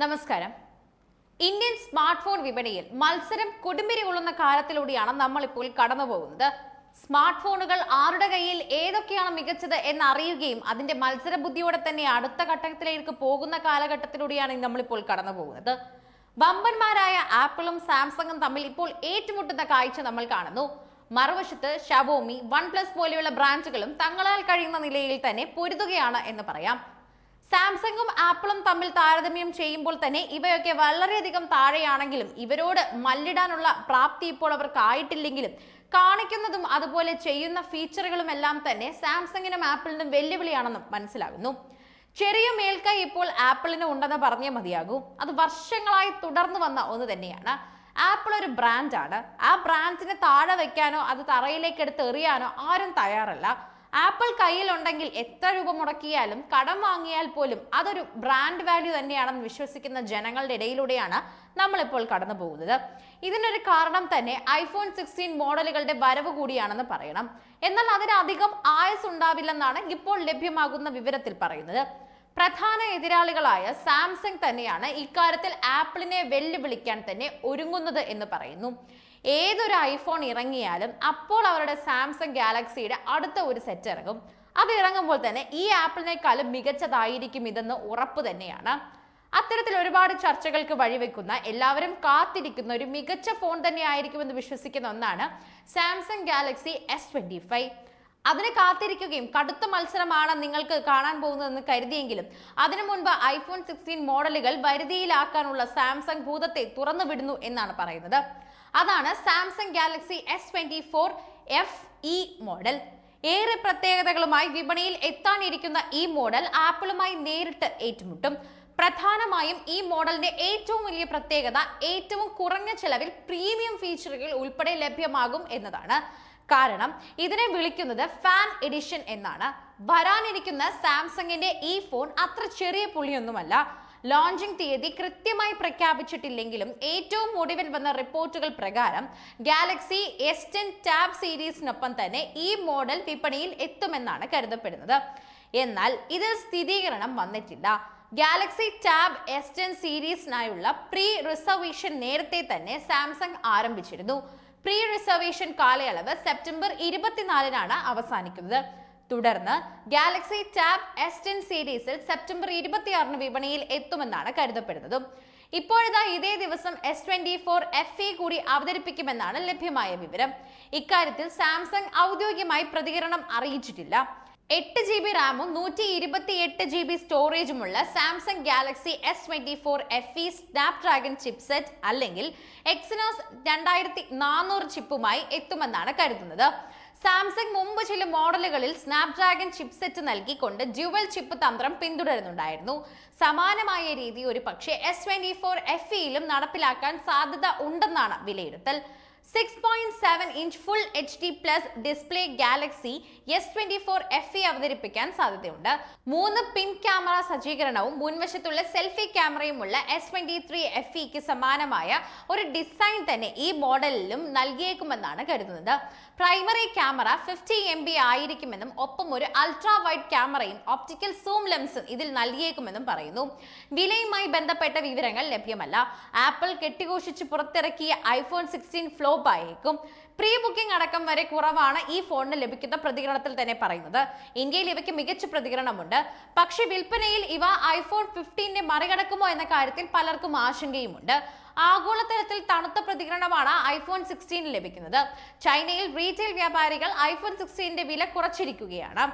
നമസ്കാരം. Indian smart phone വിപണിയിൽ മത്സരം കൊടുമ്പിരി കൊള്ളുന്ന കാലത്തിലൂടെയാണ് നമ്മൾ ഇപ്പോൾ കടന്നു പോകുന്നത് സ്മാർട്ട് ഫോണുകൾ ആരുടെ കയ്യിൽ ഏതൊക്കെയാണ് മികച്ചത് എന്നറിയുകയും അതിന്റെ മത്സര ബുദ്ധിയോടെ തന്നെ അടുത്ത ഘട്ടത്തിലേക്ക് പോകുന്ന കാലഘട്ടത്തിലൂടെയാണ് നമ്മളിപ്പോൾ കടന്നു പോകുന്നത് വമ്പന്മാരായ ആപ്പിളും സാംസങ്ങും തമ്മിൽ ഇപ്പോൾ ഏറ്റുമുട്ടുന്ന കാഴ്ച നമ്മൾ കാണുന്നു. മറുവശത്ത് ഷവോമി വൺ പ്ലസ് പോലെയുള്ള ബ്രാൻഡുകളും തങ്ങളാൽ കഴിയുന്ന നിലയിൽ തന്നെ പൊരുതുകയാണ് എന്ന് പറയാം. സാംസങ്ങും ആപ്പിളും തമ്മിൽ താരതമ്യം ചെയ്യുമ്പോൾ തന്നെ ഇവയൊക്കെ വളരെയധികം താഴെയാണെങ്കിലും ഇവരോട് മല്ലിടാനുള്ള പ്രാപ്തി ഇപ്പോൾ അവർക്ക് ആയിട്ടില്ലെങ്കിലും കാണിക്കുന്നതും അതുപോലെ ചെയ്യുന്ന ഫീച്ചറുകളും എല്ലാം തന്നെ സാംസങ്ങിനും ആപ്പിളിനും വെല്ലുവിളിയാണെന്നും മനസ്സിലാകുന്നു. ചെറിയ മേൽക്കൈ ഇപ്പോൾ ആപ്പിളിന് ഉണ്ടെന്ന് പറഞ്ഞേ മതിയാകൂ. അത് വർഷങ്ങളായി തുടർന്നു വന്ന ഒന്ന് തന്നെയാണ്. ആപ്പിൾ ഒരു ബ്രാൻഡാണ്. ആ ബ്രാൻഡിനെ താഴെ വെക്കാനോ അത് തറയിലേക്ക് എടുത്ത് എറിയാനോ ആരും തയ്യാറല്ല. ആപ്പിൾ കയ്യിലുണ്ടെങ്കിൽ എത്ര രൂപ മുടക്കിയാലും കടം വാങ്ങിയാൽ പോലും അതൊരു ബ്രാൻഡ് വാല്യൂ തന്നെയാണെന്ന് വിശ്വസിക്കുന്ന ജനങ്ങളുടെ ഇടയിലൂടെയാണ് നമ്മളിപ്പോൾ കടന്നു പോകുന്നത്. ഇതിനൊരു കാരണം തന്നെ ഐഫോൺ സിക്സ്റ്റീൻ മോഡലുകളുടെ വരവ് കൂടിയാണെന്ന് പറയണം. എന്നാൽ അതിനധികം ആയുസ് ഉണ്ടാവില്ലെന്നാണ് ഇപ്പോൾ ലഭ്യമാകുന്ന വിവരത്തിൽ പറയുന്നത്. പ്രധാന എതിരാളികളായ സാംസങ് തന്നെയാണ് ഇക്കാര്യത്തിൽ ആപ്പിളിനെ വെല്ലുവിളിക്കാൻ തന്നെ ഒരുങ്ങുന്നത് എന്ന് പറയുന്നു. ഏതൊരു ഐഫോൺ ഇറങ്ങിയാലും അപ്പോൾ അവരുടെ സാംസങ് ഗാലക്സിയുടെ അടുത്ത ഒരു സെറ്റ് ഇറങ്ങും. അത് ഇറങ്ങുമ്പോൾ തന്നെ ഈ ആപ്പിളിനേക്കാളും മികച്ചതായിരിക്കും ഇതെന്ന് ഉറപ്പ് തന്നെയാണ്. അത്തരത്തിൽ ഒരുപാട് ചർച്ചകൾക്ക് വഴിവെക്കുന്ന എല്ലാവരും കാത്തിരിക്കുന്ന ഒരു മികച്ച ഫോൺ തന്നെ ആയിരിക്കുമെന്ന് വിശ്വസിക്കുന്ന ഒന്നാണ് Samsung Galaxy S twenty five അതിന് കാത്തിരിക്കുകയും കടുത്ത മത്സരമാണ് നിങ്ങൾക്ക് കാണാൻ പോകുന്നതെന്ന് കരുതിയെങ്കിലും അതിനു മുൻപ് ഐഫോൺ സിക്സ്റ്റീൻ മോഡലുകൾ വരുതിയിലാക്കാനുള്ള സാംസങ് ഭൂതത്തെ തുറന്നു വിടുന്നു എന്നാണ് പറയുന്നത്. അതാണ് Samsung Galaxy S twenty four F E model. ഏറെ പ്രത്യേകതകളുമായി വിപണിയിൽ എത്താനിരിക്കുന്ന ഈ മോഡൽ ആപ്പിളുമായി നേരിട്ട് ഏറ്റുമുട്ടും. പ്രധാനമായും ഈ മോഡലിന്റെ ഏറ്റവും വലിയ പ്രത്യേകത ഏറ്റവും കുറഞ്ഞ ചെലവിൽ പ്രീമിയം ഫീച്ചറുകൾ ഉൾപ്പെടെ ലഭ്യമാകും എന്നതാണ്. കാരണം ഇതിനെ വിളിക്കുന്നത് ഫാൻ എഡിഷൻ എന്നാണ്. വരാനിരിക്കുന്ന സാംസങ്ങിന്റെ ഈ ഫോൺ അത്ര ചെറിയ പുള്ളിയൊന്നുമല്ല. ലോഞ്ചിങ് തീയതി കൃത്യമായി പ്രഖ്യാപിച്ചിട്ടില്ലെങ്കിലും ഏറ്റവും ഒടുവിൽ വന്ന റിപ്പോർട്ടുകൾ പ്രകാരം ഗാലക്സി എസ് ടെൻ ടാബ് സീരീസിനൊപ്പം തന്നെ ഈ മോഡൽ വിപണിയിൽ എത്തുമെന്നാണ് കരുതപ്പെടുന്നത്. എന്നാൽ ഇതിൽ സ്ഥിരീകരണം വന്നിട്ടില്ല. ഗാലക്സി ടാബ് എസ് ടെൻ സീരീസിനായുള്ള പ്രീ റിസർവേഷൻ നേരത്തെ തന്നെ സാംസങ് ആരംഭിച്ചിരുന്നു. പ്രീ റിസർവേഷൻ കാലയളവ് സെപ്റ്റംബർ ഇരുപത്തിനാലിനാണ് അവസാനിക്കുന്നത്. തുടർന്ന് ഗാലക്സി ടാബ് എസ് ടെൻ സീരീസിൽ സെപ്റ്റംബർ ഇരുപത്തിയാറിന് വിപണിയിൽ എത്തുമെന്നാണ് കരുതപ്പെടുന്നത്. ഇപ്പോഴിതാ ഇതേ ദിവസം S twenty four F E കൂടി അവതരിപ്പിക്കുമെന്നാണ് ലഭ്യമായ വിവരം. ഇക്കാര്യത്തിൽ സാംസങ് ഔദ്യോഗികമായി പ്രതികരണം അറിയിച്ചിട്ടില്ല. എട്ട് ജി ബി റാമും നൂറ്റി ഇരുപത്തി എട്ട് G B സ്റ്റോറേജുമുള്ള Samsung Galaxy S twenty four F E Snapdragon chipset അല്ലെങ്കിൽ എക്സിനോസ് രണ്ടായിരത്തി നാനൂറ് ചിപ്പുമായി എത്തുമെന്നാണ് കരുതുന്നത്. സാംസങ് മുമ്പ് ചില മോഡലുകളിൽ സ്നാപ്ഡ്രാഗൺ ചിപ്സെറ്റ് നൽകിക്കൊണ്ട് ഡ്യുവൽ ചിപ്പ് തന്ത്രം പിന്തുടരുന്നുണ്ടായിരുന്നു. സമാനമായ രീതി ഒരു പക്ഷേ എസ് ട്വന്റി ഫോർ എഫ് ഇയിലും നടപ്പിലാക്കാൻ സാധ്യത ഉണ്ടെന്നാണ് വിലയിരുത്തൽ. Six point seven inch full H D plus display Galaxy S twenty four F E അവതരിപ്പിക്കാൻ സാധ്യതയുണ്ട്. മൂന്ന് പിൻ ക്യാമറ സജ്ജീകരണവും മുൻവശത്തുള്ള സെൽഫി ക്യാമറയുമുള്ള എസ് ട്വന്റി ത്രീ എഫ് ഇക്ക് സമാനമായ ഒരു ഡിസൈൻ തന്നെ ഈ മോഡലിലും നൽകിയേക്കുമെന്നാണ് കരുതുന്നത്. Primary camera fifty M B ആയിരിക്കുമെന്നും ഒപ്പം ഒരു അൾട്രാ വൈഡ് ക്യാമറയും ഓപ്റ്റിക്കൽ സൂം ലെൻസും ഇതിൽ നൽകിയേക്കുമെന്നും പറയുന്നു. വിലയുമായി ബന്ധപ്പെട്ട വിവരങ്ങൾ ലഭ്യമല്ല. ആപ്പിൾ കെട്ടിഘോഷിച്ച് പുറത്തിറക്കിയ ഐഫോൺ സിക്സ്റ്റീൻ ഫ്ലോപ്പ് ആയേക്കും പ്രീ ബുക്കിംഗ് അടക്കം വരെ കുറവാണ് ഈ ഫോണിന് ലഭിക്കുന്ന പ്രതികരണത്തിൽ തന്നെ പറയുന്നത്. ഇന്ത്യയിൽ ഇവയ്ക്ക് മികച്ച പ്രതികരണമുണ്ട്. പക്ഷേ വിൽപ്പനയിൽ ഇവ ഐഫോൺ ഫിഫ്റ്റീനെ മറികടക്കുമോ എന്ന കാര്യത്തിൽ പലർക്കും ആശങ്കയുമുണ്ട്. ആഗോളതലത്തിൽ തണുത്ത പ്രതികരണമാണ് ഐഫോൺ സിക്സ്റ്റീന് ലഭിക്കുന്നത്. ചൈനയിൽ റീറ്റെയിൽ വ്യാപാരികൾ ഐഫോൺ സിക്സ്റ്റീന്റെ വില കുറച്ചിരിക്കുകയാണ്.